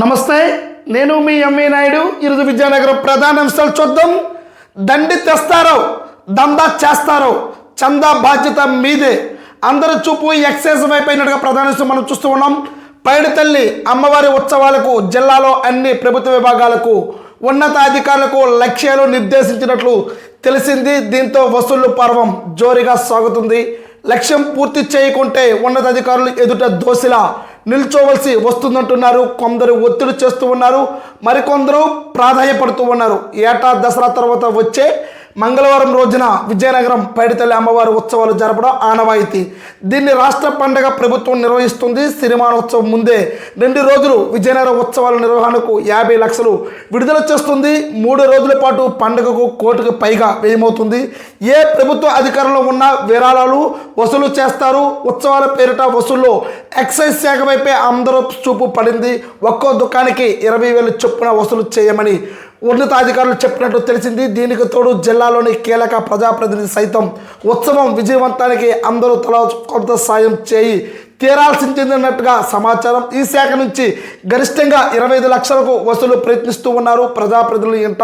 నమస్తే నేను మీ ఎంఏ నాయుడు ఈరోజు విజయనగరం ప్రధాన అంశాలు చూద్దాం. దండి తెస్తారో దందా చేస్తారో చందా బాధ్యత మీదే. అందరూ చూపు ఎక్సైజ్ అయిపోయినట్టుగా ప్రధాన అంశం మనం చూస్తూ ఉన్నాం. పైడి తల్లి అమ్మవారి ఉత్సవాలకు జిల్లాలో అన్ని ప్రభుత్వ విభాగాలకు ఉన్నతాధికారులకు లక్ష్యాలు నిర్దేశించినట్లు తెలిసింది. దీంతో వసూళ్ళు పర్వం జోరుగా సాగుతుంది. లక్ష్యం పూర్తి చేయకుంటే ఉన్నతాధికారులు ఎదుట దోశిలా నిల్చోవలసి వస్తుందంటున్నారు. కొందరు ఒత్తిడి చేస్తూ ఉన్నారు. మరికొందరు ప్రాధాన్యపడుతూ ఉన్నారు. ఏటా దసరా తర్వాత వచ్చే మంగళవారం రోజున విజయనగరం పైడితల్లి అమ్మవారి ఉత్సవాలు జరపడం ఆనవాయితీ. దీన్ని రాష్ట్ర పండగ ప్రభుత్వం నిర్వహిస్తుంది. సిరిమానోత్సవం ముందే రెండు రోజులు విజయనగరం ఉత్సవాల నిర్వహణకు యాభై లక్షలు విడుదల చేస్తుంది. మూడు రోజుల పాటు పండుగకు కోటికి పైగా వ్యయమవుతుంది. ఏ ప్రభుత్వ అధికారంలో ఉన్న విరాళాలు వసూలు చేస్తారు. ఉత్సవాల పేరిట వసూల్లో ఎక్సైజ్ శాఖ వైపే అందరూ చూపు పడింది. ఒక్కో దుకాణానికి ఇరవై వేలు చొప్పున వసూలు చేయమని ఉన్నతాధికారులు చెప్పినట్టు తెలిసింది. దీనికి తోడు జిల్లాలోని కీలక ప్రజాప్రతినిధి సైతం ఉత్సవం విజయవంతానికి అందరూ తల కొంత సాయం చేయి. తీరాల్సిందిన్నట్టుగా సమాచారం. ఈ శాఖ నుంచి గరిష్టంగా ఇరవై ఐదు లక్షలకు వసూలు ప్రయత్నిస్తూ ఉన్నారు ప్రజాప్రతినిధులు. ఇంట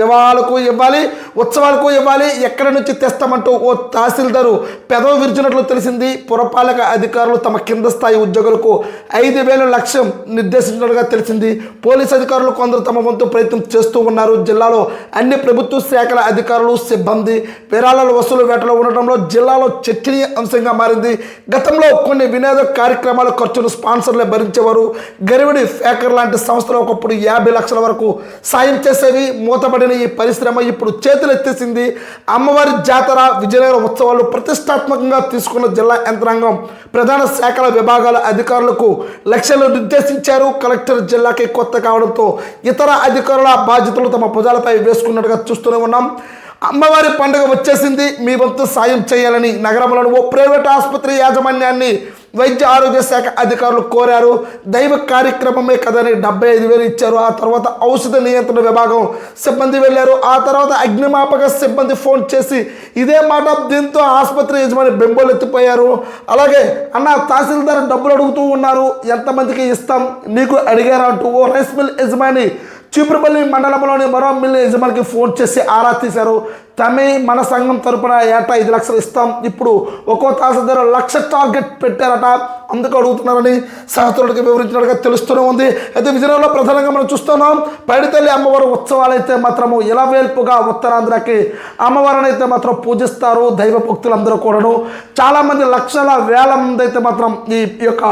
వివాహాలకు ఇవ్వాలి ఉత్సవాలకు ఇవ్వాలి ఎక్కడి నుంచి తెస్తామంటూ ఓ తహసీల్దారు పెదవి విరిచినట్లు తెలిసింది. పురపాలక అధికారులు తమ కింద స్థాయి ఉద్యోగులకు ఐదు వేల లక్ష్యం నిర్దేశించినట్లుగా తెలిసింది. పోలీస్ అధికారులు కొందరు తమ వంతు ప్రయత్నం చేస్తూ ఉన్నారు. జిల్లాలో అన్ని ప్రభుత్వ శాఖల అధికారులు సిబ్బంది విరాళాల వసూలు వేటలో ఉండటంలో జిల్లాలో చర్చనీయ అంశంగా మారింది. గతంలో కొన్ని వినోద కార్యక్రమాల ఖర్చును స్పాన్సర్లే భరించేవారు. గరివిడి ఫేకర్ లాంటి సంస్థలు ఒకప్పుడు యాభై లక్షల వరకు సాయం చేసేవి మూతపడిన ఈ పరిశ్రమ ఇప్పుడు చేతులు ఎత్తేసింది. అమ్మవారి జాతర విజయనగరం ఉత్సవాలు ప్రతిష్టాత్మకంగా తీసుకున్న జిల్లా యంత్రాంగం. ప్రధాన శాఖల విభాగాల అధికారులకు లక్ష్యాలు నిర్దేశించారు. కలెక్టర్ జిల్లాకి కొత్త కావడంతో ఇతర అధికారుల బాధ్యతలు తమ భుజాలపై వేసుకున్నట్టుగా చూస్తూనే ఉన్నాం. అమ్మవారి పండుగ వచ్చేసింది. మీ వంతు సాయం చేయాలని నగరంలోని ఓ ప్రైవేట్ ఆసుపత్రి యాజమాన్యాన్ని వైద్య ఆరోగ్య శాఖ అధికారులు కోరారు. దైవ కార్యక్రమమే కదని డెబ్బై ఐదు వేలు ఇచ్చారు. ఆ తర్వాత ఔషధ నియంత్రణ విభాగం సిబ్బంది వెళ్ళారు. ఆ తర్వాత అగ్నిమాపక సిబ్బంది ఫోన్ చేసి ఇదే మాట దీంతో ఆసుపత్రి యజమాని బెంబోలు ఎత్తిపోయారు. అలాగే అన్న తహసీల్దార్ డబ్బులు అడుగుతూ ఉన్నారు. ఎంతమందికి ఇస్తాం? నీకు అడిగారు? అంటూ ఓ రైస్ మిల్ యజమాని చీపురుపల్లి మండలంలోని మరో మిల్లు యజమానికి ఫోన్ చేసి ఆరా తీశారు. తమే మన సంఘం తరపున ఏటా ఐదు లక్షలు ఇస్తాం. ఇప్పుడు ఒక్కో తహసీల్దారు లక్ష టార్గెట్ పెట్టారట. అందుకు అడుగుతున్నారని సహచరుడికి వివరించినట్టుగా తెలుస్తూనే ఉంది. అయితే విజయనగరంలో ప్రధానంగా మనం చూస్తున్నాం పైడితల్లి అమ్మవారి ఉత్సవాలు అయితే మాత్రము ఇలా వేల్పుగా ఉత్తరాంధ్రకి అమ్మవారిని అయితే మాత్రం పూజిస్తారు. దైవ భక్తులందరూ కూడాను. చాలామంది లక్షల వేల మంది అయితే మాత్రం ఈ యొక్క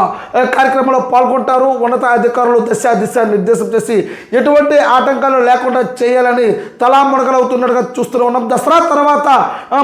కార్యక్రమంలో పాల్గొంటారు. ఉన్నత అధికారులు దిశ దిశ నిర్దేశం చేసి ఎటువంటి ఆటంకాలు లేకుండా చేయాలని తలా ముడకలవుతున్నట్టుగా చూస్తూనే ఉన్నాం. దసరా తర్వాత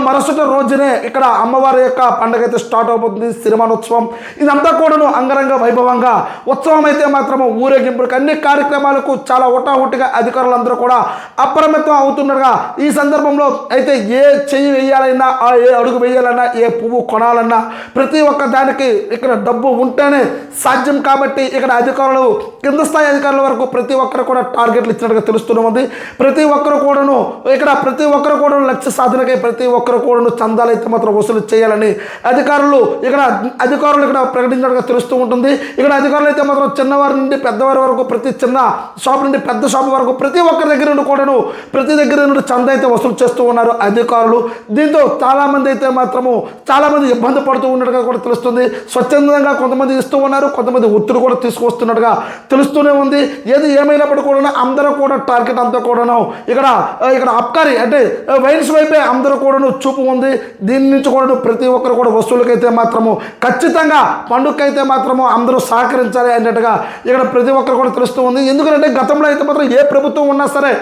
మరుసటి రోజునే ఇక్కడ అమ్మవారి యొక్క పండుగ అయితే స్టార్ట్ అవబోతుంది సిరిమానోత్సవం ఇదంతా కూడాను అంగరంగ వైభవంగా ఉత్సవం అయితే మాత్రము ఊరేగింపులకు అన్ని కార్యక్రమాలకు చాలా హుటాహుటిగా అధికారులందరూ కూడా అప్రమత్తం అవుతుండగా ఈ సందర్భంలో అయితే ఏ చెయ్యి వేయాలన్నా ఏ అడుగు వేయాలన్నా ఏ పువ్వు కొనాలన్నా ప్రతి ఒక్క దానికి ఇక్కడ డబ్బు ఉంటేనే సాధ్యం కాబట్టి ఇక్కడ అధికారులు కింద స్థాయి అధికారుల వరకు ప్రతి ఒక్కరు కూడా టార్గెట్లు ఇచ్చినట్టుగా తెలుస్తూనే ఉంది. ప్రతి ఒక్కరు కూడాను ఇక్కడ ప్రతి ఒక్కరు కూడా లక్ష్య సాధనకై ప్రతి ఒక్కరు కూడాను చందాలు అయితే మాత్రం వసూలు చేయాలని అధికారులు ఇక్కడ అధికారులు ఇక్కడ ప్రకటించినట్టుగా తెలుస్తూ ఉంటుంది. ఇక్కడ అధికారులు అయితే మాత్రం చిన్నవారి నుండి పెద్దవారి వరకు ప్రతి చిన్న షాప్ నుండి పెద్ద షాప్ వరకు ప్రతి ఒక్కరి దగ్గర నుండి కూడాను ప్రతి దగ్గర నుండి చంద అయితే వసూలు చేస్తూ ఉన్నారు అధికారులు. దీంతో చాలామంది అయితే మాత్రము చాలామంది ఇబ్బంది పడుతూ ఉన్నట్టుగా కూడా తెలుస్తుంది. స్వచ్ఛందంగా కొంతమంది ఇస్తూ ఉన్నారు కొంతమంది ఒత్తిడి కూడా తీసుకొస్తున్నట్టుగా తెలుస్తూనే ఉంది. ఏది ఏమైనప్పటికీ కూడా అందరూ కూడా టార్గెట్ అంతా కూడాను ఇక్కడ ఇక్కడ అబ్కారీ అంటే వైన్స్ వైపే అందరూ కూడాను చూపు ఉంది. దీని నుంచి కూడా ప్రతి ఒక్కరు కూడా వస్తువులకైతే మాత్రము ఖచ్చితంగా పండుగకైతే మాత్రము అందరూ సహకరించాలి అన్నట్టుగా ఇక్కడ ప్రతి ఒక్కరు కూడా తెలుస్తూ ఉంది. ఎందుకంటే గతంలో అయితే మాత్రం ఏ ప్రభుత్వం ఉన్నా సరే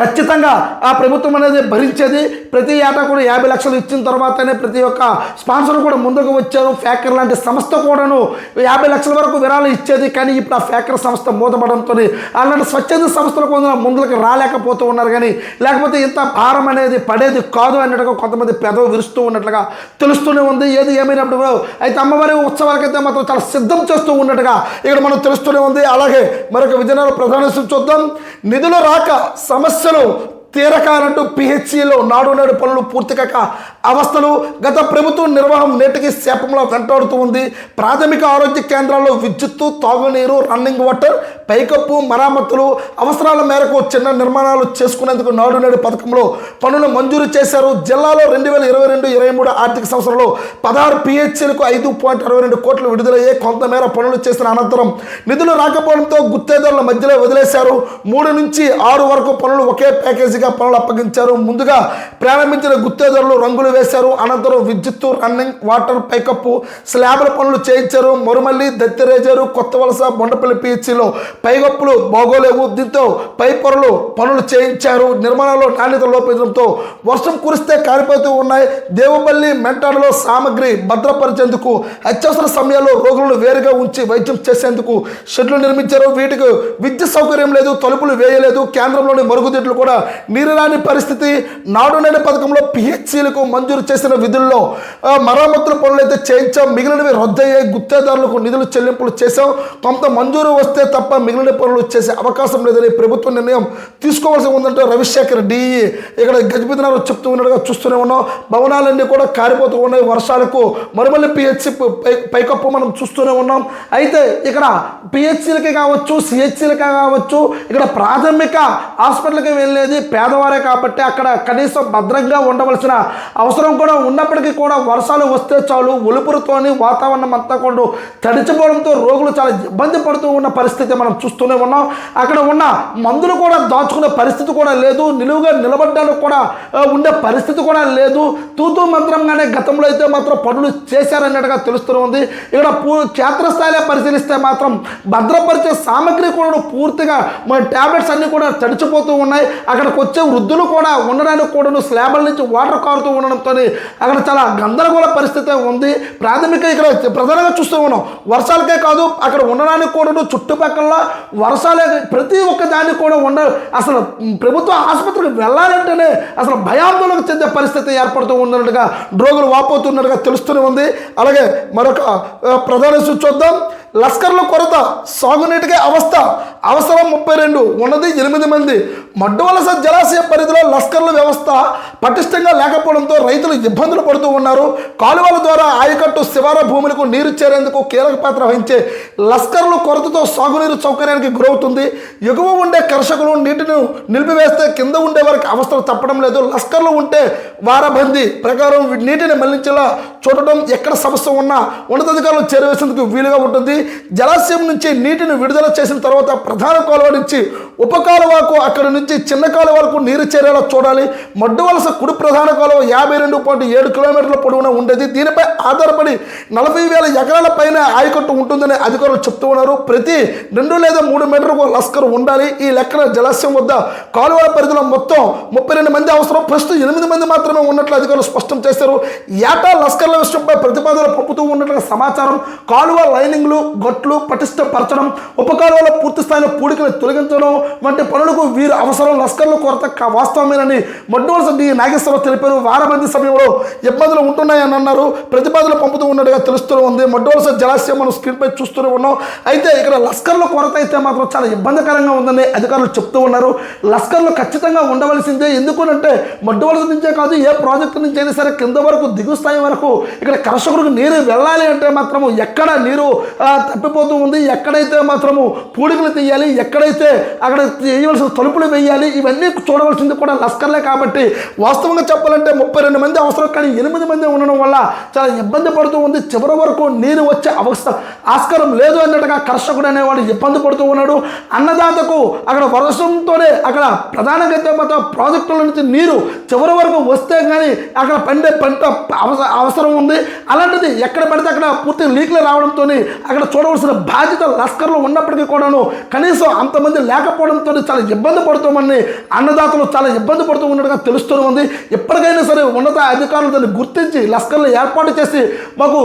ఖచ్చితంగా ఆ ప్రభుత్వం అనేది భరించేది. ప్రతి ఏటా కూడా యాభై లక్షలు ఇచ్చిన తర్వాతనే ప్రతి ఒక్క స్పాన్సర్ కూడా ముందుకు వచ్చారు. ఫ్యాకర్ లాంటి సంస్థ కూడాను యాభై లక్షల వరకు విరాళం ఇచ్చేది. కానీ ఇప్పుడు ఆ ఫ్యాకర్ సంస్థ మూతపడంతో అలాంటి స్వచ్ఛంద సంస్థలు కొంత ముందుకు రాలేకపోతూ ఉన్నారు. కానీ లేకపోతే ఇంత భారం అనేది పడేది కాదు అన్నట్టుగా కొంతమంది పెదవి విరుస్తూ ఉన్నట్లుగా తెలుస్తూనే ఉంది. ఏది ఏమైనప్పుడు అయితే అమ్మవారి ఉత్సవాలకైతే మాత్రం చాలా సిద్ధం చేస్తూ ఉన్నట్టుగా ఇక్కడ మనం తెలుస్తూనే ఉంది. అలాగే మరొక విజయనగరం ప్రధాన చూద్దాం. నిధులు రాక సమస్య আসসালাম తీరకాలంటూ పిహెచ్సిలో నాడు నేడు పనులు పూర్తి కాక అవస్థలు గత ప్రభుత్వం నిర్వహం నేటికి శాపంలో వెంటాడుతూ ఉంది. ప్రాథమిక ఆరోగ్య కేంద్రాల్లో విద్యుత్తు తాగునీరు రన్నింగ్ వాటర్ పైకప్పు మరామతులు అవసరాల మేరకు చిన్న నిర్మాణాలు చేసుకునేందుకు నాడు నేడు పథకంలో పనులు మంజూరు చేశారు. జిల్లాలో రెండు వేల ఇరవై రెండు ఇరవై మూడు ఆర్థిక సంవత్సరంలో పదహారు పిహెచ్సిలకు ఐదు పాయింట్ అరవై రెండు కోట్లు విడుదలయ్యే కొంతమేర పనులు చేసిన అనంతరం నిధులు రాకపోవడంతో గుత్తేదారుల మధ్యలో వదిలేశారు. మూడు నుంచి ఆరు వరకు పనులు ఒకే ప్యాకేజీగా పనులు అప్పగించారు. ముందుగా ప్రారంభించిన గుత్తేదారులు రంగులు వేశారు. అనంతరం విద్యుత్తు రన్నింగ్ వాటర్ పైకప్పు స్లాబ్ల పనులు చేయించారు. మరుమల్లి దత్తిరేజారు కొత్త వలస బొండపల్లి పిహెచ్సిలో పైకప్పులు బాగోలేవు. దీంతో పై పొరలు పనులు చేయించారు. నిర్మాణంలో నాణ్యత లోపించడంతో వర్షం కురిస్తే కారిపోతూ ఉన్నాయి. దేవుపల్లి మెంటాడలో సామగ్రి భద్రపరిచేందుకు అత్యవసర సమయాల్లో రోగులను వేరుగా ఉంచి వైద్యం చేసేందుకు షెడ్లు నిర్మించారు. వీటికి విద్యుత్ సౌకర్యం లేదు తలుపులు వేయలేదు. కేంద్రంలోని మరుగుదొడ్లు కూడా నీరు రాని పరిస్థితి నాడు నేడు పథకంలో పిహెచ్సీలకు మంజూరు చేసిన విధుల్లో మరమ్మతుల పనులు అయితే చేయించాం. మిగిలినవి రద్దయ్యే గుత్తేదారులకు నిధులు చెల్లింపులు చేశాం. కొంత మంజూరు వస్తే తప్ప మిగిలిన పనులు చేసే అవకాశం లేదని ప్రభుత్వ నిర్ణయం తీసుకోవాల్సి ఉందంటే రవిశేఖర్ డిఈ ఇక్కడ గజబిదినారు చెప్తూ ఉన్నట్టుగా చూస్తూనే ఉన్నాం. భవనాలన్నీ కూడా కారిపోతూ ఉన్నాయి వర్షాలకు. మరిమల్లి పిహెచ్సి పై పైకప్పు మనం చూస్తూనే ఉన్నాం. అయితే ఇక్కడ పిహెచ్సీలకి కావచ్చు సిహెచ్సీలకి కావచ్చు ఇక్కడ ప్రాథమిక హాస్పిటల్కి వెళ్ళేది పేదవారే కాబట్టి అక్కడ కనీసం భద్రంగా ఉండవలసిన అవసరం కూడా ఉన్నప్పటికీ కూడా వర్షాలు వస్తే చాలు ఒలుపురుతోని వాతావరణం అంతా కూడా తడిచిపోవడంతో రోగులు చాలా ఇబ్బంది పడుతూ ఉన్న పరిస్థితి మనం చూస్తూనే ఉన్నాం. అక్కడ ఉన్న మందులు కూడా దాచుకునే పరిస్థితి కూడా లేదు. నిలువుగా నిలబడ్డానికి కూడా ఉండే పరిస్థితి కూడా లేదు. తూతూ మంత్రంగానే గతంలో అయితే మాత్రం పనులు చేశారన్నట్టుగా తెలుస్తూ ఉంది. ఇక్కడ పూ క్షేత్రస్థాయిలో పరిశీలిస్తే మాత్రం భద్రపరిచే సామగ్రి కూడా పూర్తిగా మన ట్యాబ్లెట్స్ అన్నీ కూడా తడిచిపోతూ ఉన్నాయి. అక్కడికి వచ్చే వృద్ధులు కూడా ఉండడానికి కూడాను స్లాబ్ల నుంచి వాటర్ కారుతూ ఉండడంతో అక్కడ చాలా గందరగోళ పరిస్థితి ఉంది. ప్రాథమిక ఇక్కడ ప్రధానంగా చూస్తూ ఉన్నాం. వర్షాలకే కాదు అక్కడ ఉండడానికి కూడాను చుట్టుపక్కల వర్షాలే ప్రతి ఒక్క దానికి కూడా ఉండ అసలు ప్రభుత్వ ఆసుపత్రికి వెళ్ళాలంటేనే అసలు భయాందోళనకు చెందే పరిస్థితి ఏర్పడుతూ ఉన్నట్టుగా రోగులు వాపోతున్నట్టుగా తెలుస్తూనే ఉంది. అలాగే మరొక ప్రధాన చూద్దాం. లస్కర్ల కొరత సాగునీటికి అవస్థ. అవసరం ముప్పై రెండు ఉన్నది ఎనిమిది మంది. మడ్డు వలస జలాశయ పరిధిలో లస్కర్ల వ్యవస్థ పటిష్టంగా లేకపోవడంతో రైతులు ఇబ్బందులు పడుతూ ఉన్నారు. కాలువల ద్వారా ఆయకట్టు శివార భూములకు నీరు చేరేందుకు కీలక పాత్ర వహించే లస్కర్ల కొరతతో సాగునీరు సౌకర్యానికి గురవుతుంది. ఎగువ ఉండే కర్షకులు నీటిని నిలిపివేస్తే కింద ఉండే వారికి అవస్థలు తప్పడం లేదు. లస్కర్లు ఉంటే వారబందీ ప్రకారం నీటిని మళ్ళించేలా చూడటం ఎక్కడ సమస్య ఉన్నా ఉన్నతాధికారులు చేరవేసేందుకు వీలుగా ఉంటుంది. జలాశయం నుంచి నీటిని విడుదల చేసిన తర్వాత ప్రధాన కాలువ నుంచి ఉప కాలువకు అక్కడి నుంచి చిన్న కాలువ వరకు నీరు చేరేలా చూడాలి. మడ్డు వలస కుడి ప్రధాన కాలువ యాభై రెండు పాయింట్ ఏడు కిలోమీటర్ల పొడవున ఉండేది. దీనిపై ఆధారపడి నలభై వేల ఎకరాల పైన ఆయకట్టు ఉంటుందని అధికారులు చెప్తూ ఉన్నారు. ప్రతి రెండు లేదా మూడు మీటర్లకు లస్కర్ ఉండాలి. ఈ లెక్కన జలాశయం వద్ద కాలువల పరిధిలో మొత్తం ముప్పై రెండు మంది అవసరం. ప్రస్తుతం ఎనిమిది మంది మాత్రమే ఉన్నట్లు అధికారులు స్పష్టం చేశారు. ఏటా లస్కర్ల విషయంపై ప్రతిపాదనలు పంపుతూ ఉన్నట్లుగా సమాచారం. కాలువ లైనింగ్లు గొట్లు పటిష్టపరచడం ఉపకారాల పూర్తి స్థాయిలో పూడికలు తొలగించడం వంటి పనులకు వీరు అవసరం. లస్కర్ల కొరత వాస్తవమేనని మడ్డవలస డి. నాగేశ్వరరావు తెలిపారు. వారమంది సమయంలో ఇబ్బందులు ఉంటున్నాయని అన్నారు ప్రతిపాదనలు పంపుతూ ఉన్నట్టుగా తెలుస్తూ ఉంది. మడ్డవలస జలాశయం మనం స్క్రీన్పై చూస్తూనే ఉన్నాం. అయితే ఇక్కడ లస్కర్ల కొరత అయితే మాత్రం చాలా ఇబ్బందికరంగా ఉందని అధికారులు చెప్తూ ఉన్నారు. లస్కర్లు ఖచ్చితంగా ఉండవలసిందే. ఎందుకంటే మొడ్డవలస నుంచే కాదు ఏ ప్రాజెక్టు నుంచి అయినా సరే కింద వరకు దిగు స్థాయి వరకు ఇక్కడ కర్షకులకు నీరు వెళ్ళాలి అంటే మాత్రము ఎక్కడ నీరు తప్పిపోతూ ఉంది. ఎక్కడైతే మాత్రము పూడికలు తీయాలి ఎక్కడైతే అక్కడ వేయవలసిన తలుపులు వేయాలి ఇవన్నీ చూడవలసింది కూడా లస్కర్లే కాబట్టి వాస్తవంగా చెప్పాలంటే ముప్పై రెండు మంది అవసరం కానీ ఎనిమిది మంది ఉండడం వల్ల చాలా ఇబ్బంది పడుతూ ఉంది. చివరి వరకు నీరు వచ్చే అవస్థ ఆస్కారం లేదు అన్నట్టుగా కర్షకుడు అనేవాడు ఇబ్బంది పడుతూ ఉన్నాడు. అన్నదాతకు అక్కడ వర్షంతోనే అక్కడ ప్రధానంగా అయితే మాత్రం ప్రాజెక్టుల నుంచి నీరు చివరి వరకు వస్తే కానీ అక్కడ పండే పంట అవస- అవసరం ఉంది. అలాంటిది ఎక్కడ పడితే అక్కడ పూర్తి లీక్లు రావడంతో అక్కడ చూడవలసిన బాధ్యత లస్కర్లో ఉన్నప్పటికీ కూడాను కనీసం అంతమంది లేకపోవడంతో చాలా ఇబ్బంది పడుతామని అన్నదాతలు చాలా ఇబ్బంది పడుతూ ఉన్నట్టుగా తెలుస్తూ ఉంది. ఎప్పటికైనా సరే ఉన్నత అధికారులు దాన్ని గుర్తించి లస్కర్లు ఏర్పాటు చేసి మాకు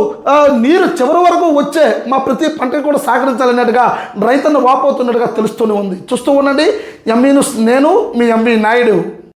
నీరు చివరి వరకు వచ్చే మా ప్రతి పంటకు కూడా సహకరించాలన్నట్టుగా రైతన్న వాపోతున్నట్టుగా తెలుస్తూనే ఉంది. చూస్తూ ఉండండి. ఎంఈ నేను మీ ఎంఈ నాయుడు.